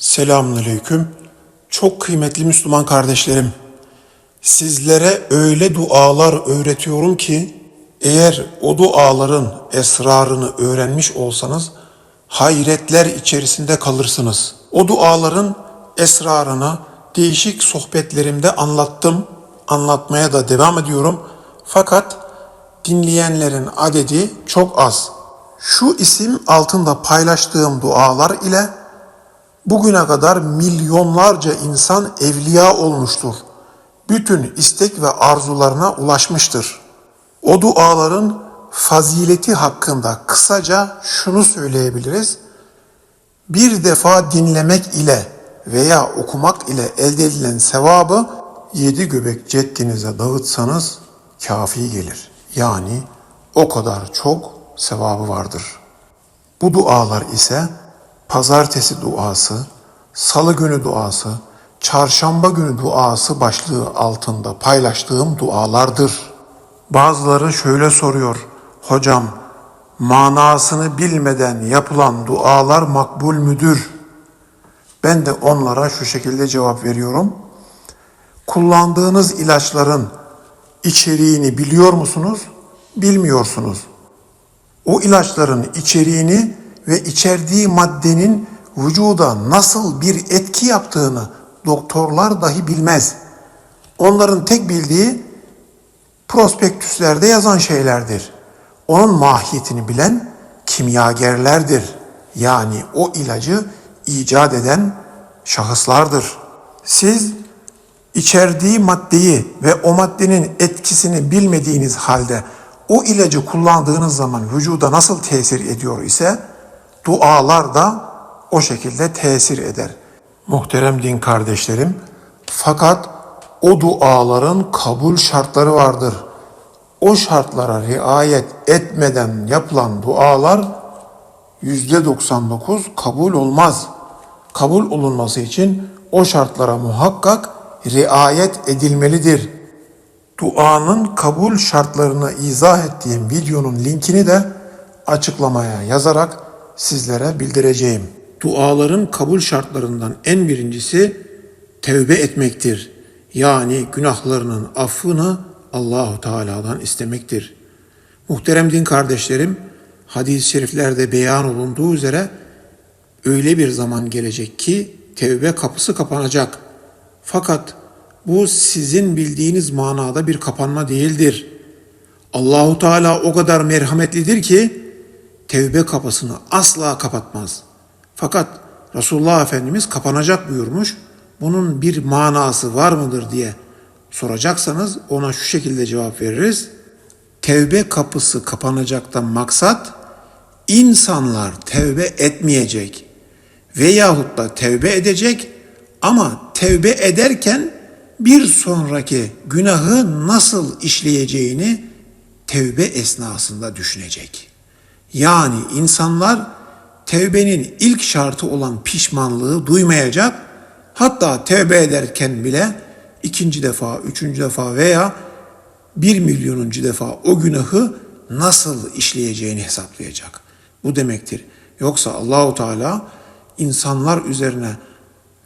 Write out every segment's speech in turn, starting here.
Selamünaleyküm. Çok kıymetli Müslüman kardeşlerim. Sizlere öyle dualar öğretiyorum ki eğer o duaların esrarını öğrenmiş olsanız hayretler içerisinde kalırsınız. O duaların esrarını değişik sohbetlerimde anlattım. Anlatmaya da devam ediyorum. Fakat dinleyenlerin adedi çok az. Şu isim altında paylaştığım dualar ile Bugüne kadar milyonlarca insan evliya olmuştur. Bütün istek ve arzularına ulaşmıştır. O duaların fazileti hakkında kısaca şunu söyleyebiliriz. Bir defa dinlemek ile veya okumak ile elde edilen sevabı yedi göbek ceddinize dağıtsanız kafi gelir. Yani o kadar çok sevabı vardır. Bu dualar ise pazartesi duası, salı günü duası, çarşamba günü duası başlığı altında paylaştığım dualardır. Bazıları şöyle soruyor, hocam manasını bilmeden yapılan dualar makbul müdür? Ben de onlara şu şekilde cevap veriyorum. Kullandığınız ilaçların içeriğini biliyor musunuz? Bilmiyorsunuz. O ilaçların içeriğini ve içerdiği maddenin vücuda nasıl bir etki yaptığını doktorlar dahi bilmez. Onların tek bildiği prospektüslerde yazan şeylerdir. Onun mahiyetini bilen kimyagerlerdir. Yani o ilacı icat eden şahıslardır. Siz içerdiği maddeyi ve o maddenin etkisini bilmediğiniz halde o ilacı kullandığınız zaman vücuda nasıl tesir ediyor ise dualar da o şekilde tesir eder. Muhterem din kardeşlerim, fakat o duaların kabul şartları vardır. O şartlara riayet etmeden yapılan dualar yüzde 99 kabul olmaz. Kabul olunması için o şartlara muhakkak riayet edilmelidir. Duanın kabul şartlarını izah ettiğim videonun linkini de açıklamaya yazarak sizlere bildireceğim. Duaların kabul şartlarından en birincisi tevbe etmektir. Yani günahlarının affını Allahu Teala'dan istemektir. Muhterem din kardeşlerim, hadis-i şeriflerde beyan olunduğu üzere öyle bir zaman gelecek ki tevbe kapısı kapanacak. Fakat bu sizin bildiğiniz manada bir kapanma değildir. Allahu Teala o kadar merhametlidir ki tevbe kapısını asla kapatmaz. Fakat Resulullah Efendimiz kapanacak buyurmuş. Bunun bir manası var mıdır diye soracaksanız ona şu şekilde cevap veririz. Tevbe kapısı kapanacaktan maksat insanlar tevbe etmeyecek veyahut da tevbe edecek ama tevbe ederken bir sonraki günahı nasıl işleyeceğini tevbe esnasında düşünecek. Yani insanlar tevbenin ilk şartı olan pişmanlığı duymayacak. Hatta tevbe ederken bile ikinci defa, üçüncü defa veya bir milyonuncu defa o günahı nasıl işleyeceğini hesaplayacak. Bu demektir. Yoksa Allahu Teala insanlar üzerine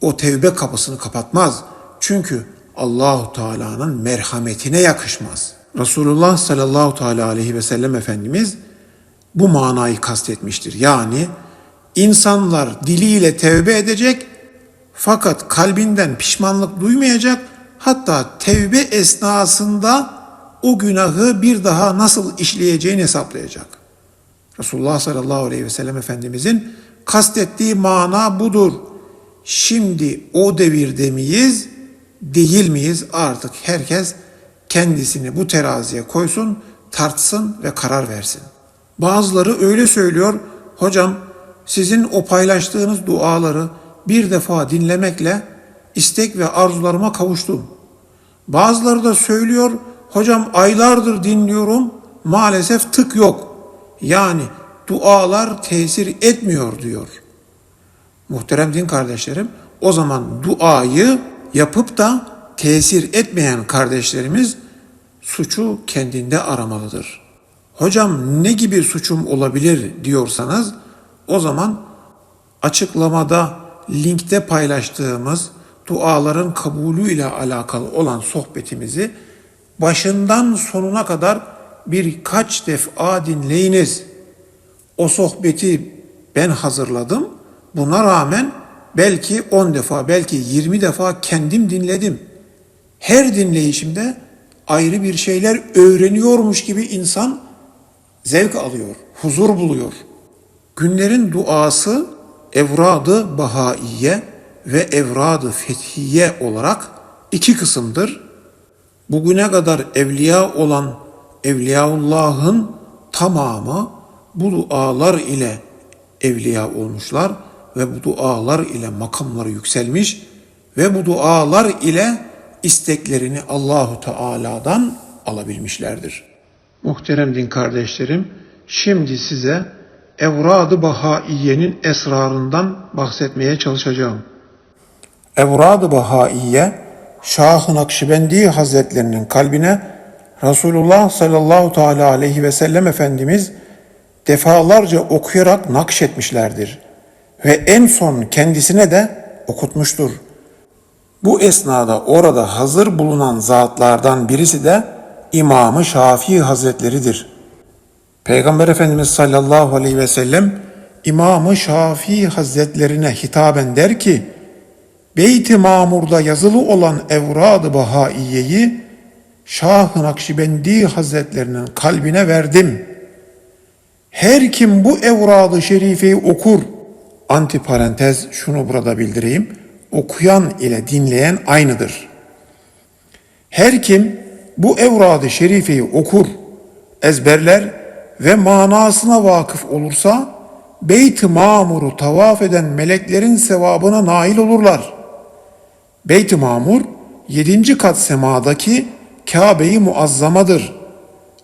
o tevbe kapısını kapatmaz. Çünkü Allahu Teala'nın merhametine yakışmaz. Resulullah sallallahu teala aleyhi ve sellem Efendimiz bu manayı kastetmiştir. Yani insanlar diliyle tevbe edecek fakat kalbinden pişmanlık duymayacak. Hatta tevbe esnasında o günahı bir daha nasıl işleyeceğini hesaplayacak. Resulullah sallallahu aleyhi ve sellem Efendimizin kastettiği mana budur. Şimdi o devirde miyiz, değil miyiz artık herkes kendisini bu teraziye koysun, tartsın ve karar versin. Bazıları öyle söylüyor, hocam sizin o paylaştığınız duaları bir defa dinlemekle istek ve arzularıma kavuştum. Bazıları da söylüyor, hocam aylardır dinliyorum, maalesef tık yok. Yani dualar tesir etmiyor diyor. Muhterem din kardeşlerim, o zaman duayı yapıp da tesir etmeyen kardeşlerimiz suçu kendinde aramalıdır. Hocam ne gibi suçum olabilir diyorsanız o zaman açıklamada linkte paylaştığımız duaların kabulü ile alakalı olan sohbetimizi başından sonuna kadar birkaç defa dinleyiniz. O sohbeti ben hazırladım. Buna rağmen belki 10 defa, belki 20 defa kendim dinledim. Her dinleyişimde ayrı bir şeyler öğreniyormuş gibi insan zevk alıyor, huzur buluyor. Günlerin duası Evrad-ı Bahaiye ve Evrad-ı Fethiye olarak iki kısımdır. Bugüne kadar evliya olan Evliyaullah'ın tamamı bu dualar ile evliya olmuşlar ve bu dualar ile makamları yükselmiş ve bu dualar ile isteklerini Allahu Teala'dan alabilmişlerdir. Muhterem din kardeşlerim, şimdi size Evrad-ı Bahaiye'nin esrarından bahsetmeye çalışacağım. Evrad-ı Bahaiye, Şah-ı Nakşibendi Hazretlerinin kalbine Resulullah sallallahu teala aleyhi ve sellem Efendimiz defalarca okuyarak nakşetmişlerdir ve en son kendisine de okutmuştur. Bu esnada orada hazır bulunan zatlardan birisi de İmam-ı Şafii Hazretleridir. Peygamber Efendimiz sallallahu aleyhi ve sellem İmam-ı Şafii Hazretlerine hitaben der ki, Beyt-i Mamur'da yazılı olan Evrad-ı Bahaiye'yi Şah-ı Nakşibendi Hazretlerinin kalbine verdim. Her kim bu Evrad-ı Şerife'yi okur, antiparantez şunu burada bildireyim, okuyan ile dinleyen aynıdır. Her kim bu Evrad-ı Şerife'yi okur, ezberler ve manasına vakıf olursa, Beyt-i Mamur'u tavaf eden meleklerin sevabına nail olurlar. Beyt-i Mamur, yedinci kat semadaki Kabe-i Muazzamadır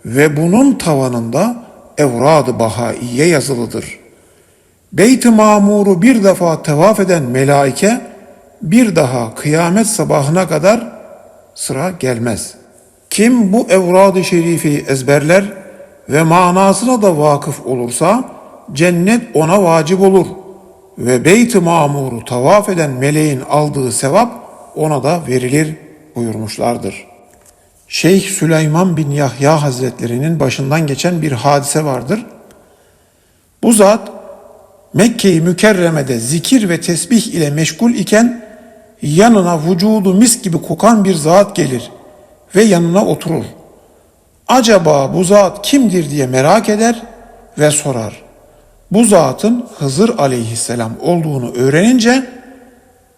ve bunun tavanında Evrad-ı Bahaiye yazılıdır. Beyt-i Mamur'u bir defa tevaf eden melaike bir daha kıyamet sabahına kadar sıra gelmez. Kim bu Evrad-ı Şerife'yi ezberler ve manasına da vakıf olursa cennet ona vacip olur ve Beyt-i Mamur'u tavaf eden meleğin aldığı sevap ona da verilir buyurmuşlardır.'' Şeyh Süleyman bin Yahya Hazretlerinin başından geçen bir hadise vardır. Bu zat Mekke-i Mükerreme'de zikir ve tesbih ile meşgul iken yanına vücudu mis gibi kokan bir zat gelir ve yanına oturur. Acaba bu zat kimdir diye merak eder ve sorar. Bu zatın Hızır aleyhisselam olduğunu öğrenince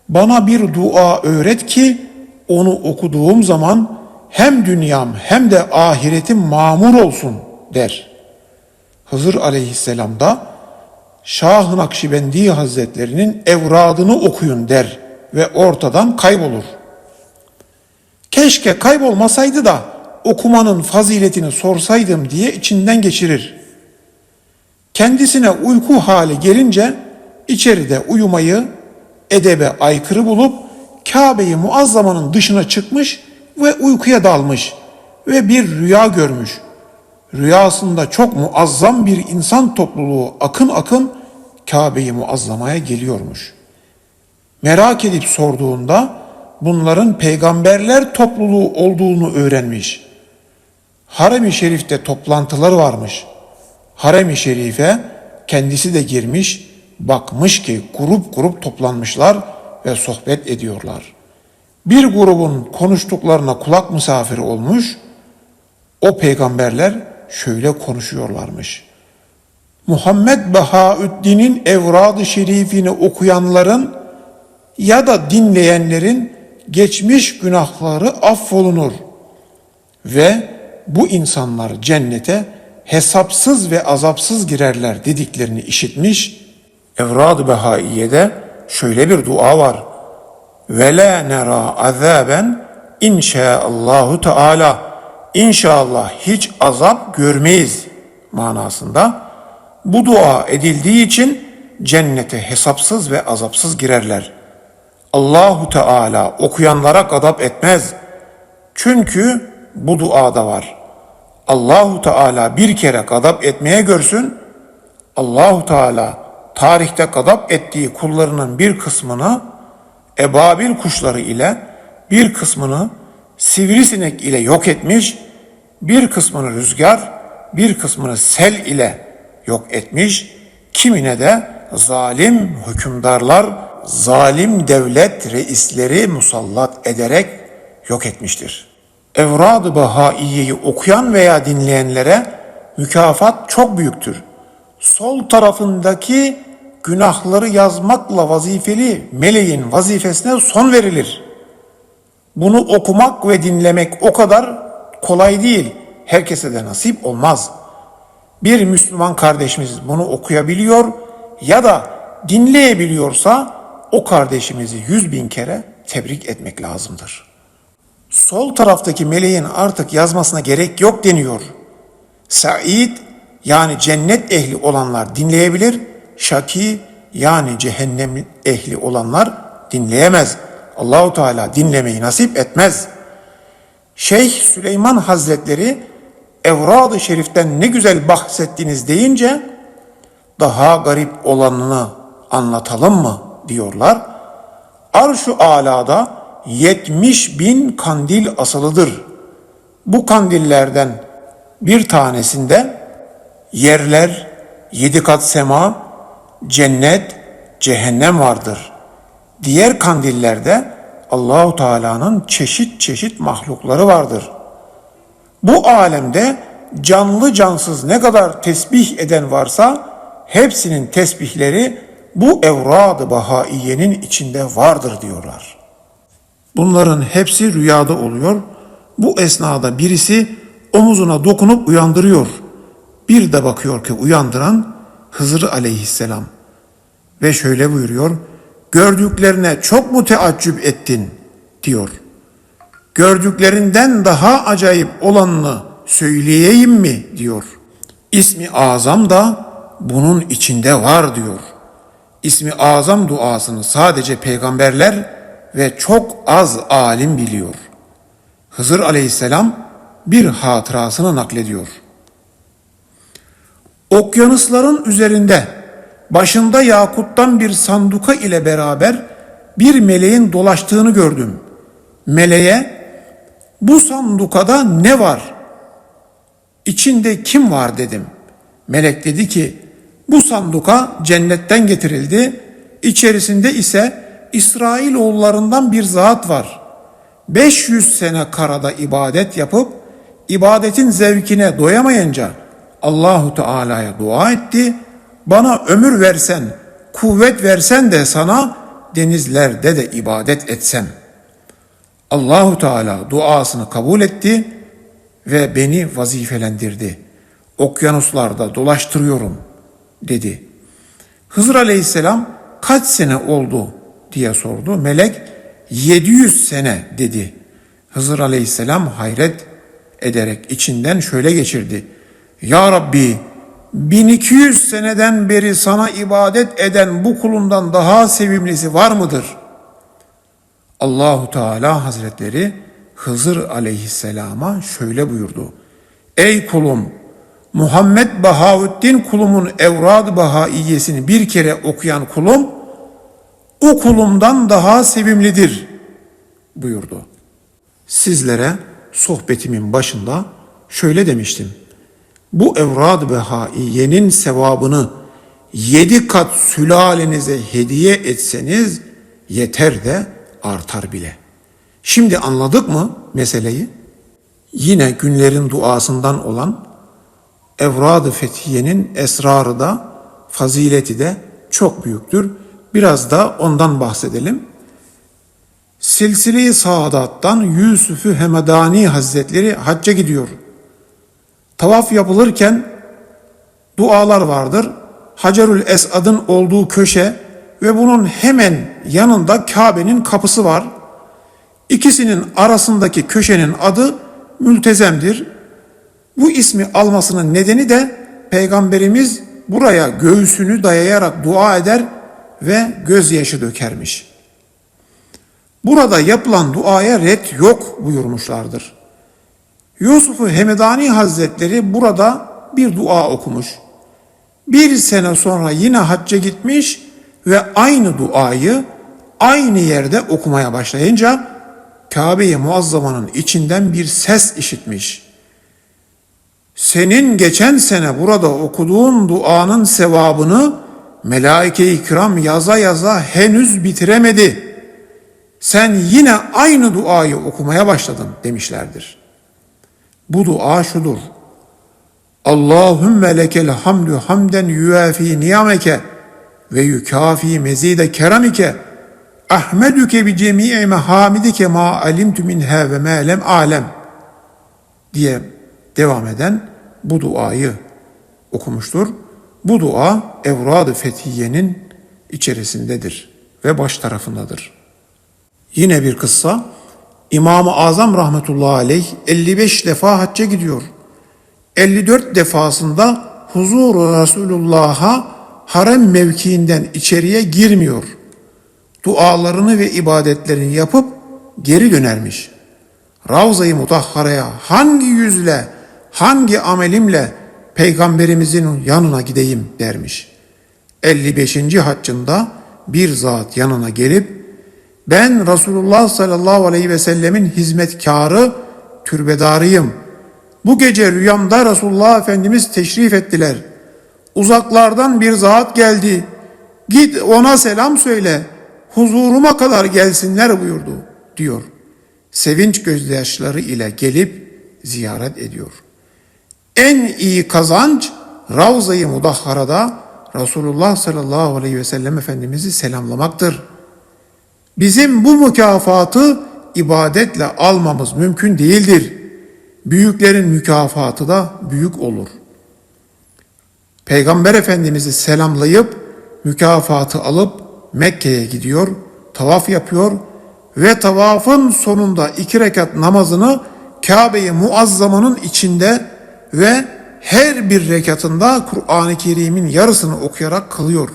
bana bir dua öğret ki onu okuduğum zaman hem dünyam hem de ahiretim mamur olsun der. Hızır aleyhisselam da Şah-ı Nakşibendi Hazretlerinin evradını okuyun der ve ortadan kaybolur. Keşke kaybolmasaydı da okumanın faziletini sorsaydım diye içinden geçirir. Kendisine uyku hali gelince içeride uyumayı edebe aykırı bulup Kabe'yi muazzamanın dışına çıkmış ve uykuya dalmış ve bir rüya görmüş. Rüyasında çok muazzam bir insan topluluğu akın akın Kabe'yi muazzamaya geliyormuş. Merak edip sorduğunda bunların peygamberler topluluğu olduğunu öğrenmiş. Harem-i Şerif'te toplantıları varmış. Harem-i Şerif'e kendisi de girmiş, bakmış ki grup grup toplanmışlar ve sohbet ediyorlar bir grubun konuştuklarına kulak misafiri olmuş, o peygamberler şöyle konuşuyorlarmış. Muhammed Bahaüddin'in evrad-ı şerifini okuyanların ya da dinleyenlerin geçmiş günahları affolunur ve bu insanlar cennete hesapsız ve azapsız girerler dediklerini işitmiş. Evrad-ı Behaiye'de şöyle bir dua var ve la nera azaben inşaallahu teala inşallah hiç azap görmeyiz manasında bu dua edildiği için cennete hesapsız ve azapsız girerler. Allahu Teala okuyanlara gadap etmez. Çünkü bu duada var. Allahu Teala bir kere gadap etmeye görsün. Allahu Teala tarihte gadap ettiği kullarının bir kısmını ebabil kuşları ile bir kısmını sivrisinek ile yok etmiş, bir kısmını rüzgar, bir kısmını sel ile yok etmiş, kimine de zalim hükümdarlar, zalim devlet reisleri musallat ederek yok etmiştir. Evrad-ı Bahaiye'yi okuyan veya dinleyenlere mükafat çok büyüktür. Sol tarafındaki günahları yazmakla vazifeli meleğin vazifesine son verilir. Bunu okumak ve dinlemek o kadar kolay değil. Herkese de nasip olmaz. Bir Müslüman kardeşimiz bunu okuyabiliyor ya da dinleyebiliyorsa o kardeşimizi yüz bin kere tebrik etmek lazımdır. Sol taraftaki meleğin artık yazmasına gerek yok deniyor. Said yani cennet ehli olanlar dinleyebilir, şaki yani cehennem ehli olanlar dinleyemez. Allahu Teala dinlemeyi nasip etmez. Şeyh Süleyman Hazretleri Evrad-ı Şerif'ten ne güzel bahsettiniz deyince daha garip olanını anlatalım mı diyorlar. Arş-ı alada 70 bin kandil asılıdır. Bu kandillerden bir tanesinde yerler, yedi kat sema, cennet, cehennem vardır. Diğer kandillerde Allahu Teala'nın çeşit çeşit mahlukları vardır. Bu alemde canlı cansız ne kadar tesbih eden varsa hepsinin tesbihleri bu evrad-ı bahaiyenin içinde vardır diyorlar. Bunların hepsi rüyada oluyor. Bu esnada birisi omuzuna dokunup uyandırıyor. Bir de bakıyor ki uyandıran Hızır aleyhisselam. Ve şöyle buyuruyor. Gördüklerine çok mu teaccüp ettin diyor. Gördüklerinden daha acayip olanını söyleyeyim mi diyor. İsmi azam da bunun içinde var diyor. İsmi azam duasını sadece peygamberler ve çok az alim biliyor. Hızır aleyhisselam bir hatırasını naklediyor. Okyanusların üzerinde başında yakuttan bir sanduka ile beraber bir meleğin dolaştığını gördüm. Meleğe bu sandukada ne var? İçinde kim var dedim. Melek dedi ki bu sanduka cennetten getirildi. İçerisinde ise İsrail oğullarından bir zat var. 500 sene karada ibadet yapıp ibadetin zevkine doyamayınca Allahu Teala'ya dua etti. Bana ömür versen, kuvvet versen de sana denizlerde de ibadet etsem. Allahu Teala duasını kabul etti ve beni vazifelendirdi. Okyanuslarda dolaştırıyorum dedi. Hızır Aleyhisselam kaç sene oldu diye sordu. Melek 700 sene dedi. Hızır Aleyhisselam hayret ederek içinden şöyle geçirdi. Ya Rabbi 1200 seneden beri sana ibadet eden bu kulundan daha sevimlisi var mıdır? Allahu Teala Hazretleri Hızır Aleyhisselam'a şöyle buyurdu. Ey kulum Muhammed Bahaüddin kulumun Evrad Bahaiyesini bir kere okuyan kulum o kulumdan daha sevimlidir buyurdu. Sizlere sohbetimin başında şöyle demiştim. Bu evrad behaiyenin sevabını yedi kat sülalenize hediye etseniz yeter de artar bile. Şimdi anladık mı meseleyi? Yine günlerin duasından olan Evrad-ı Fethiye'nin esrarı da fazileti de çok büyüktür. Biraz da ondan bahsedelim. Silsile-i Saadat'tan Yusuf-ü Hemedani Hazretleri hacca gidiyor. Tavaf yapılırken dualar vardır. Hacerül Esad'ın olduğu köşe ve bunun hemen yanında Kabe'nin kapısı var. İkisinin arasındaki köşenin adı mültezemdir. Bu ismi almasının nedeni de Peygamberimiz buraya göğsünü dayayarak dua eder ve gözyaşı dökermiş. Burada yapılan duaya ret yok buyurmuşlardır. Yusuf-u Hemedani Hazretleri burada bir dua okumuş. Bir sene sonra yine hacca gitmiş ve aynı duayı aynı yerde okumaya başlayınca Kabe-i Muazzama'nın içinden bir ses işitmiş. Senin geçen sene burada okuduğun duanın sevabını melaike-i kiram yaza yaza henüz bitiremedi. Sen yine aynı duayı okumaya başladın demişlerdir. Bu dua şudur. Allahümme lekel hamdü hamden yuafi niyameke ve yukafi mezide keramike ahmedüke bi cemii mehamidike ma alimtu minha ve ma lem alem diye devam eden bu duayı okumuştur. Bu dua Evrad-ı Fethiye'nin içerisindedir ve baş tarafındadır. Yine bir kıssa İmam-ı Azam rahmetullahi aleyh 55 defa hacca gidiyor. 54 defasında huzuru Resulullah'a harem mevkiinden içeriye girmiyor. Dualarını ve ibadetlerini yapıp geri dönermiş. Ravza-i Mutahhara'ya hangi yüzle, hangi amelimle peygamberimizin yanına gideyim dermiş. 55. haccında bir zat yanına gelip ben Resulullah sallallahu aleyhi ve sellemin hizmetkarı, türbedarıyım. Bu gece rüyamda Resulullah Efendimiz teşrif ettiler. Uzaklardan bir zat geldi. Git ona selam söyle. Huzuruma kadar gelsinler buyurdu diyor. Sevinç gözyaşları ile gelip ziyaret ediyor. En iyi kazanç Ravza-i Mudahhara'da Resulullah sallallahu aleyhi ve sellem Efendimiz'i selamlamaktır. Bizim bu mükafatı ibadetle almamız mümkün değildir. Büyüklerin mükafatı da büyük olur. Peygamber Efendimiz'i selamlayıp mükafatı alıp Mekke'ye gidiyor, tavaf yapıyor ve tavafın sonunda iki rekat namazını Kabe-i Muazzama'nın içinde ve her bir rekatında Kur'an-ı Kerim'in yarısını okuyarak kılıyor.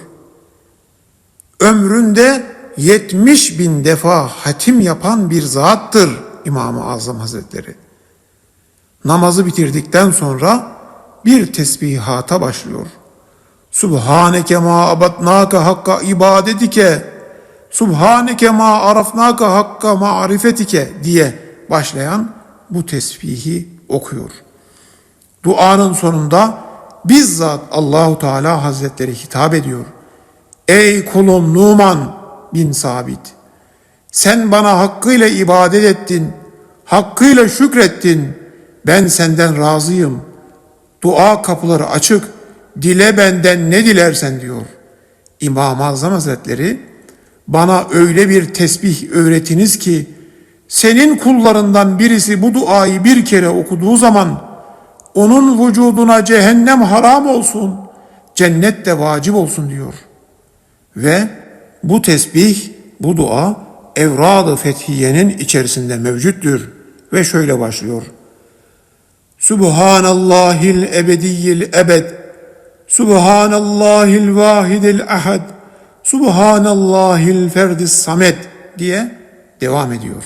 Ömründe 70 bin defa hatim yapan bir zattır İmam-ı Azam Hazretleri. Namazı bitirdikten sonra bir tesbihata başlıyor. Subhaneke ma abatnake hakka ibadetike, Subhaneke ma arafnake hakka marifetike diye başlayan bu tesbihi okuyor. Duanın sonunda bizzat Allahu Teala Hazretleri hitap ediyor. Ey kulum Numan bin Sabit, sen bana hakkıyla ibadet ettin, hakkıyla şükrettin, ben senden razıyım. Dua kapıları açık, dile benden ne dilersen diyor. İmam-ı Azam Hazretleri, bana öyle bir tesbih öğretiniz ki, senin kullarından birisi bu duayı bir kere okuduğu zaman, onun vücuduna cehennem haram olsun, cennet de vacip olsun diyor. Ve bu tesbih, bu dua Evrad-ı Fethiye'nin içerisinde mevcuttur ve şöyle başlıyor. Subhanallahil ebediyil ebed, Subhanallahil vahidil ahad, Subhanallahil ferdis samet diye devam ediyor.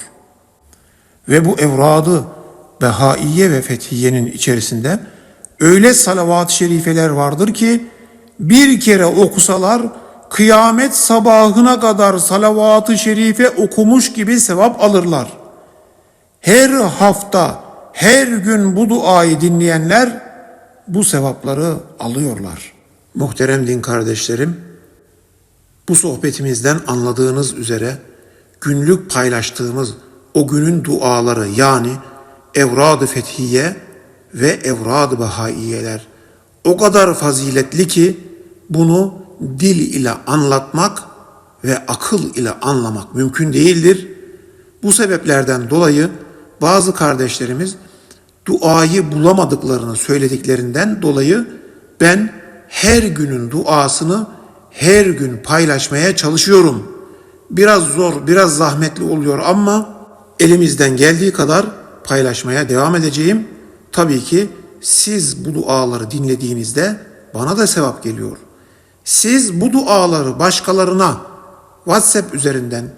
Ve bu evradı Behaiye ve Fethiye'nin içerisinde öyle salavat-ı şerifeler vardır ki bir kere okusalar kıyamet sabahına kadar salavat-ı şerife okumuş gibi sevap alırlar. Her hafta, her gün bu duayı dinleyenler bu sevapları alıyorlar. Muhterem din kardeşlerim, bu sohbetimizden anladığınız üzere günlük paylaştığımız o günün duaları yani Evrad-ı Fethiye ve Evrad-ı Bahaiyeler o kadar faziletli ki bunu dil ile anlatmak ve akıl ile anlamak mümkün değildir. Bu sebeplerden dolayı bazı kardeşlerimiz duayı bulamadıklarını söylediklerinden dolayı ben her günün duasını her gün paylaşmaya çalışıyorum. Biraz zor, biraz zahmetli oluyor ama elimizden geldiği kadar paylaşmaya devam edeceğim. Tabii ki siz bu duaları dinlediğinizde bana da sevap geliyor. Siz bu duaları başkalarına WhatsApp üzerinden,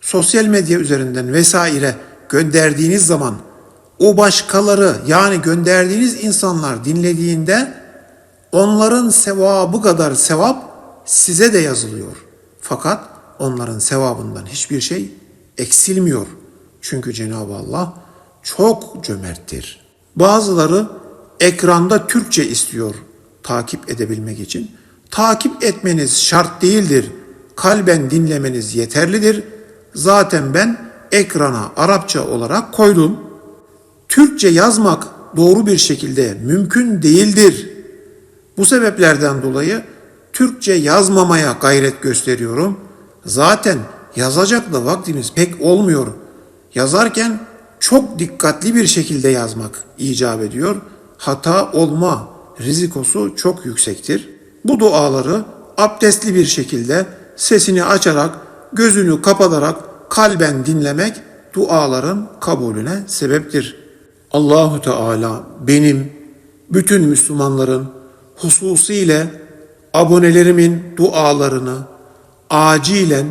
sosyal medya üzerinden vesaire gönderdiğiniz zaman o başkaları yani gönderdiğiniz insanlar dinlediğinde onların sevabı kadar sevap size de yazılıyor. Fakat onların sevabından hiçbir şey eksilmiyor. Çünkü Cenab-ı Allah çok cömerttir. Bazıları ekranda Türkçe istiyor takip edebilmek için. Takip etmeniz şart değildir. Kalben dinlemeniz yeterlidir. Zaten ben ekrana Arapça olarak koydum. Türkçe yazmak doğru bir şekilde mümkün değildir. Bu sebeplerden dolayı Türkçe yazmamaya gayret gösteriyorum. Zaten yazacak da vaktimiz pek olmuyor. Yazarken çok dikkatli bir şekilde yazmak icap ediyor. Hata olma rizikosu çok yüksektir. Bu duaları abdestli bir şekilde sesini açarak, gözünü kapatarak kalben dinlemek duaların kabulüne sebeptir. Allahu Teala benim bütün Müslümanların hususiyle abonelerimin dualarını acilen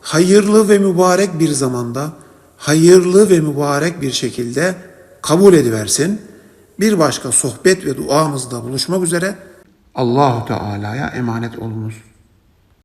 hayırlı ve mübarek bir zamanda hayırlı ve mübarek bir şekilde kabul ediversin. Bir başka sohbet ve duamızda buluşmak üzere Allahu Teala'ya emanet olunuz.